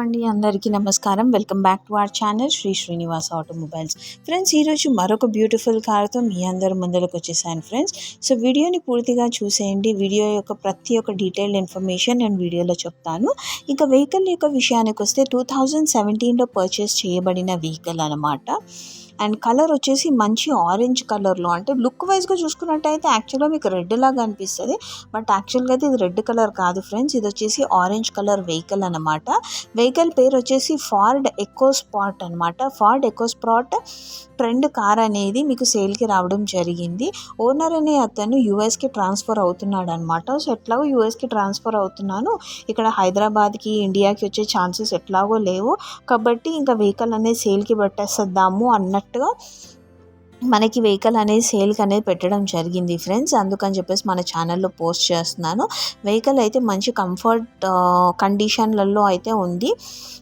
అండి అందరికీ నమస్కారం. Welcome back to our channel Shri Srinivas automobiles. Friends ఈరోజు మరొక బ్యూటిఫుల్ కార్తో మీ అందరి ముందరకు వచ్చేసాను ఫ్రెండ్స్. సో వీడియోని పూర్తిగా చూసేయండి. వీడియో యొక్క ప్రతి ఒక్క డీటెయిల్డ్ ఇన్ఫర్మేషన్ నేను వీడియోలో చెప్తాను. ఇంకా వెహికల్ యొక్క విషయానికి వస్తే టూ థౌజండ్ సెవెంటీన్లో పర్చేస్ చేయబడిన వెహికల్ అనమాట అండ్ కలర్ వచ్చేసి మంచి ఆరెంజ్ కలర్లో. అంటే లుక్ వైజ్గా చూసుకున్నట్టయితే యాక్చువల్గా మీకు రెడ్ లాగా అనిపిస్తుంది. బట్ యాక్చువల్గా అయితే ఇది రెడ్ కలర్ కాదు ఫ్రెండ్స్. ఇది వచ్చేసి ఆరెంజ్ కలర్ వెహికల్ అనమాట వెహికల్ పేరు వచ్చేసి ఫార్డ్ ఎకో స్పాట్ అనమాట Ford Eco Sport trend car అనేది మీకు సేల్కి రావడం జరిగింది. ఓనర్ అనే అతను యూఎస్కి ట్రాన్స్ఫర్ అవుతున్నాడు అనమాట సో ఎట్లాగో యూఎస్కి ట్రాన్స్ఫర్ అవుతున్నాను. ఇక్కడ హైదరాబాద్కి ఇండియాకి వచ్చే ఛాన్సెస్ ఎట్లాగో లేవు. కాబట్టి ఇంకా వెహికల్ అనేది సేల్కి పెట్టేసేద్దాము అన్నట్టుగా మనకి వెహికల్ అనేది సేల్కి అనేది పెట్టడం జరిగింది ఫ్రెండ్స్. అందుకని చెప్పేసి మన ఛానల్లో పోస్ట్ చేస్తున్నాను. వెహికల్ అయితే మంచి కంఫర్ట్ కండిషన్లలో అయితే ఉంది.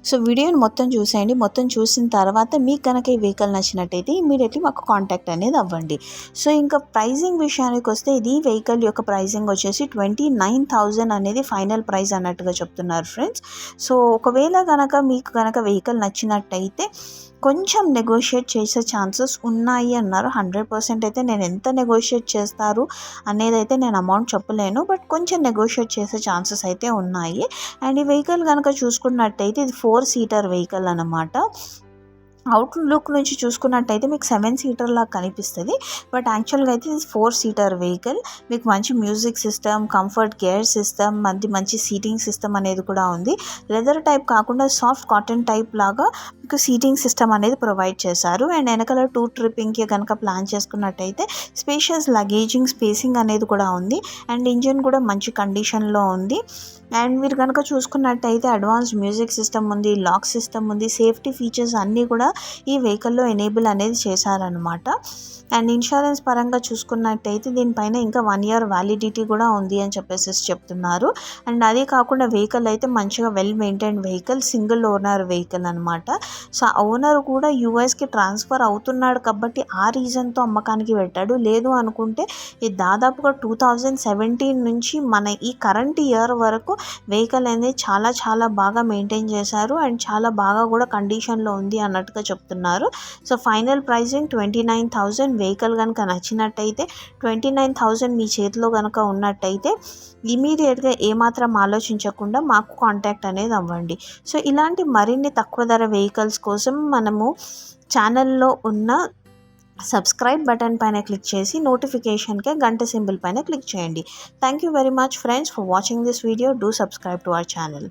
సో వీడియోని మొత్తం చూసేయండి. మొత్తం చూసిన తర్వాత మీకు కనుక ఈ వెహికల్ నచ్చినట్టయితే ఇమీడియట్లీ మాకు కాంటాక్ట్ అనేది అవ్వండి. సో ఇంకా ప్రైజింగ్ విషయానికి వస్తే ఇది వెహికల్ యొక్క ప్రైజింగ్ వచ్చేసి ట్వంటీ నైన్ థౌజండ్ అనేది ఫైనల్ ప్రైస్ అన్నట్టుగా చెప్తున్నారు ఫ్రెండ్స్. సో ఒకవేళ కనుక మీకు కనుక వెహికల్ నచ్చినట్టయితే కొంచెం నెగోషియేట్ చేసే ఛాన్సెస్ ఉన్నాయి అన్నారు. హండ్రెడ్ పర్సెంట్ అయితే నేను ఎంత నెగోషియేట్ చేస్తారు అనేది అయితే నేను అమౌంట్ చెప్పలేను. బట్ కొంచెం నెగోషియేట్ చేసే ఛాన్సెస్ అయితే ఉన్నాయి. అండ్ ఈ వెహికల్ కనుక చూసుకున్నట్టయితే ఇది ఫోర్ సీటర్ వెహికల్ అనమాట అవుట్ లుక్ నుంచి చూసుకున్నట్టయితే మీకు సెవెన్ సీటర్ లాగా కనిపిస్తుంది. బట్ యాక్చువల్గా అయితే ఇది ఫోర్ సీటర్ వెహికల్ మీకు మంచి music system comfort gear system మంచి మంచి సీటింగ్ సిస్టమ్ అనేది కూడా ఉంది. లెదర్ టైప్ కాకుండా సాఫ్ట్ కాటన్ టైప్ లాగా మీకు సీటింగ్ సిస్టమ్ అనేది ప్రొవైడ్ చేశారు. అండ్ వెనకాల టూ ట్రిప్పింగ్కి కనుక ప్లాన్ చేసుకున్నట్టయితే స్పేషియస్ లగేజింగ్ స్పేసింగ్ అనేది కూడా ఉంది. అండ్ ఇంజిన్ కూడా మంచి కండిషన్లో ఉంది. అండ్ మీరు కనుక చూసుకున్నట్టయితే అడ్వాన్స్ మ్యూజిక్ సిస్టమ్ ఉంది లాక్ సిస్టమ్ ఉంది సేఫ్టీ ఫీచర్స్ అన్నీ కూడా ఈ వెహికల్లో ఎనేబుల్ అనేది చేశారనమాట అండ్ ఇన్సూరెన్స్ పరంగా చూసుకున్నట్టయితే దీనిపైన ఇంకా వన్ ఇయర్ వ్యాలిడిటీ కూడా ఉంది అని చెప్పేసి చెప్తున్నారు. అండ్ అదే కాకుండా వెహికల్ అయితే మంచిగా well maintain vehicle single owner vehicle అనమాట సో ఓనర్ కూడా యూఎస్కి ట్రాన్స్ఫర్ అవుతున్నాడు కాబట్టి ఆ రీజన్తో అమ్మకానికి పెట్టాడు. లేదు అనుకుంటే ఈ దాదాపుగా టూ థౌజండ్ సెవెంటీన్ నుంచి మన ఈ కరెంట్ ఇయర్ వరకు వెహికల్ అనేది చాలా చాలా బాగా మెయింటైన్ చేశారు అండ్ చాలా బాగా కూడా కండిషన్లో ఉంది అన్నట్టుగా చెప్తున్నారు. So final pricing twenty nine thousand vehicle కనుక నచ్చినట్టయితే ట్వంటీ నైన్ థౌజండ్ మీ చేతిలో కనుక ఉన్నట్టయితే ఇమీడియట్గా ఏమాత్రం ఆలోచించకుండా మాకు కాంటాక్ట్ అనేది అవ్వండి. సో ఇలాంటి మరిన్ని తక్కువ ధర వెహికల్స్ కోసం మనము ఛానల్లో ఉన్న సబ్స్క్రైబ్ బటన్ పైన క్లిక్ చేసి నోటిఫికేషన్కే గంట సింబల్ పైన క్లిక్ చేయండి. Thank you very much friends for watching this video do subscribe to our channel